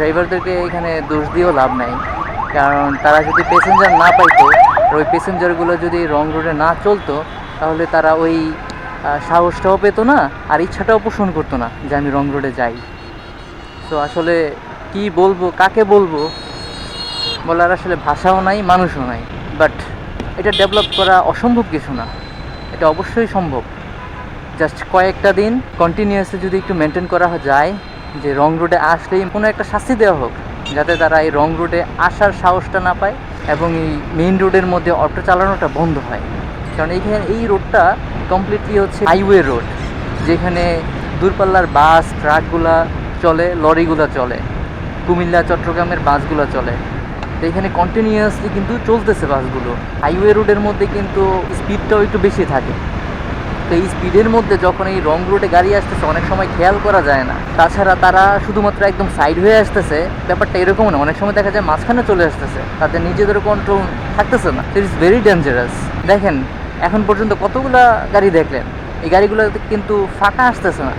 ড্রাইভারদেরকে এখানে দোষ দিয়েও লাভ নাই। কারণ তারা যদি প্যাসেঞ্জার না পাইতো ওই প্যাসেঞ্জারগুলো যদি রং রোডে না চলতো, তাহলে তারা ওই সাহসটাও পেতো না, আর ইচ্ছাটাও পোষণ করতো না যে আমি রং রোডে যাই। তো আসলে কি বলব, কাকে বলব? বলার আসলে ভাষাও নাই, মানুষও নাই। বাট এটা ডেভেলপ করা অসম্ভব কিছু না। এটা অবশ্যই সম্ভব। জাস্ট কয়েকটা দিন কন্টিনিউয়াসলি যদি একটু মেনটেন করা যায় যে রং রোডে আসলেই কোনো একটা শাস্তি দেওয়া হোক, যাতে তারা এই রং রোডে আসার সাহসটা না পায় এবং এই মেইন রোডের মধ্যে অটো চালানোটা বন্ধ হয়। কারণ এইখানে এই রোডটা কমপ্লিটলি হচ্ছে হাইওয়ে রোড যেখানে দূরপাল্লার বাস, ট্রাকগুলা চলে, লরিগুলো চলে, কুমিল্লা, চট্টগ্রামের বাসগুলো চলে। তো এখানে কন্টিনিউয়াসলি কিন্তু চলতেছে বাসগুলো। হাইওয়ে রোডের মধ্যে কিন্তু স্পিডটাও একটু বেশি থাকে। তো এই স্পিডের মধ্যে যখন এই রং রুটে গাড়ি আসতেছে, অনেক সময় খেয়াল করা যায় না। তাছাড়া তারা শুধুমাত্র একদম সাইড হয়ে আসতেছে, ব্যাপারটা এরকম না। অনেক সময় দেখা যায় মাঝখানে চলে আসতেছে তাদের নিজেদের কন্ট্রোল থাকতেছে না। ইট ইজ ভেরি ডেঞ্জারাস দেখেন, এখন পর্যন্ত কতগুলা গাড়ি দেখলেন? এই গাড়িগুলো কিন্তু ফাঁকা আসতেছে না।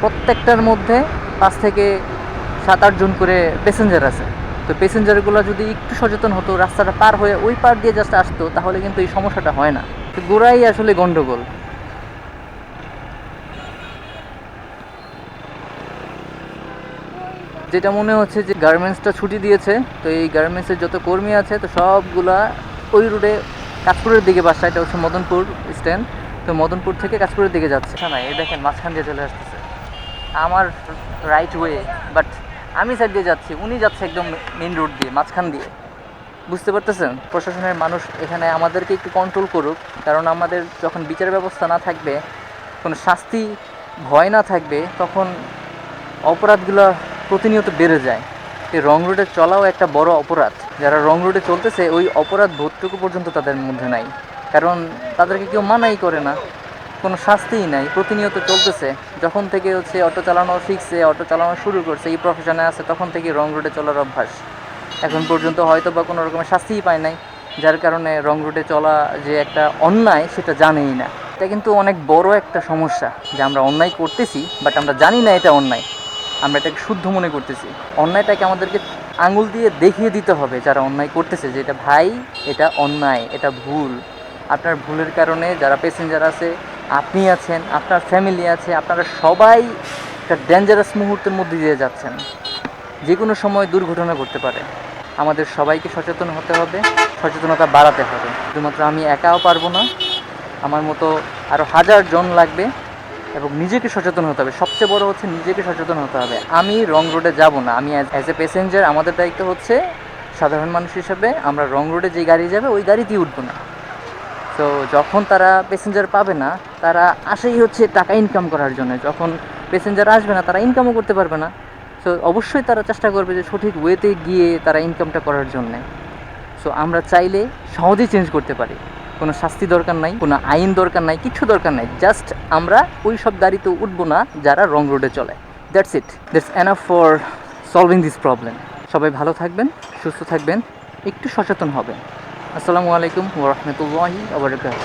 প্রত্যেকটার মধ্যে পাঁচ থেকে সাত আটজন করে প্যাসেঞ্জার আছে। তো প্যাসেঞ্জারগুলো যদি একটু সচেতন হতো, রাস্তাটা পার হয়ে ওই পার দিয়ে জাস্ট আসতো, তাহলে কিন্তু এই সমস্যাটা হয় না। তো গোড়াই আসলে গন্ডগোল। যেটা মনে হচ্ছে যে গার্মেন্টসটা ছুটি দিয়েছে, তো এই গার্মেন্টসের যত কর্মী আছে, তো সবগুলা ওই রুটে কাজপুরের দিকে বাসা এটা হচ্ছে মদনপুর স্ট্যান্ড তো মদনপুর থেকে কাজপুরের দিকে যাচ্ছে। না এই দেখেন মাঝখান দিয়ে চলে আসতেছে। আমার রাইট ওয়ে বাট আমি সাইড দিয়ে যাচ্ছি, উনি যাচ্ছে একদম মেন রোড দিয়ে, মাঝখান দিয়ে। বুঝতে পারতেছেন? প্রশাসনের মানুষ এখানে আমাদেরকে একটু কন্ট্রোল করুক, কারণ আমাদের যখন বিচার ব্যবস্থা না থাকবে, কোনো শাস্তি ভয় না থাকবে, তখন অপরাধগুলো প্রতিনিয়ত বেড়ে যায়। এই রং রোডে চলাও একটা বড় অপরাধ। যারা রং রোডে চলতেছে, ওই অপরাধ বোধটুকু পর্যন্ত তাদের মধ্যে নাই। কারণ তাদেরকে কেউ মানাই করে না। কোনো শাস্তিই নাই। প্রতিনিয়ত চলতেছে। যখন থেকে হচ্ছে অটো চালানো শিখছে, অটো চালানো শুরু করছে, এই প্রফেশনে আছে, তখন থেকে রং রোডে চলার অভ্যাস। এখন পর্যন্ত হয়তো বা কোনো রকমের শাস্তিই পায় নাই। যার কারণে রং রোডে চলা যে একটা অন্যায়, সেটা জানেই না। এটা কিন্তু অনেক বড় একটা সমস্যা যে আমরা অন্যায় করতেছি, বাট আমরা জানি না এটা অন্যায়। আমরা এটাকে শুদ্ধ মনে করতেছি। অন্যায়টাকে আমাদেরকে আঙুল দিয়ে দেখিয়ে দিতে হবে যারা অন্যায় করতেছে যে এটা ভাই, এটা অন্যায়, এটা ভুল। আপনার ভুলের কারণে যারা প্যাসেঞ্জার আছে, আপনি আছেন, আপনার ফ্যামিলি আছে, আপনারা সবাই একটা ডেঞ্জারাস মুহূর্তের মধ্যে দিয়ে যাচ্ছেন। যে কোনো সময় দুর্ঘটনা ঘটতে পারে। আমাদের সবাইকে সচেতন হতে হবে, সচেতনতা বাড়াতে হবে। শুধুমাত্র আমি একাও পারব না, আমার মতো আরও হাজার জন লাগবে। এবং নিজেকে সচেতন হতে হবে। সবচেয়ে বড় হচ্ছে নিজেকে সচেতন হতে হবে। আমি রং রোডে যাব না। আমি অ্যাজ এ প্যাসেঞ্জার আমাদের দায়িত্ব হচ্ছে সাধারণ মানুষ হিসেবে আমরা রং রোডে যে গাড়ি যাবে, ওই গাড়িতেই উঠবো না। তো যখন তারা প্যাসেঞ্জার পাবে না, তারা আসেই হচ্ছে টাকা ইনকাম করার জন্য। যখন প্যাসেঞ্জার আসবে না, তারা ইনকামও করতে পারবে না। সো অবশ্যই তারা চেষ্টা করবে যে সঠিক ওয়েতে গিয়ে তারা ইনকামটা করার জন্যে। সো আমরা চাইলে সহজেই চেঞ্জ করতে পারি। কোনো শাস্তি দরকার নাই, কোনো আইন দরকার নাই, কিছু দরকার নাই। জাস্ট আমরা ওই সব গাড়িতে উঠবো না যারা রং রোডে চলে। That's it that's enough for solving this problem সবাই ভালো থাকবেন, সুস্থ থাকবেন, একটু সচেতন হবেন। আসসালামু আলাইকুম ওরহমতুল্লাহি আবরকাত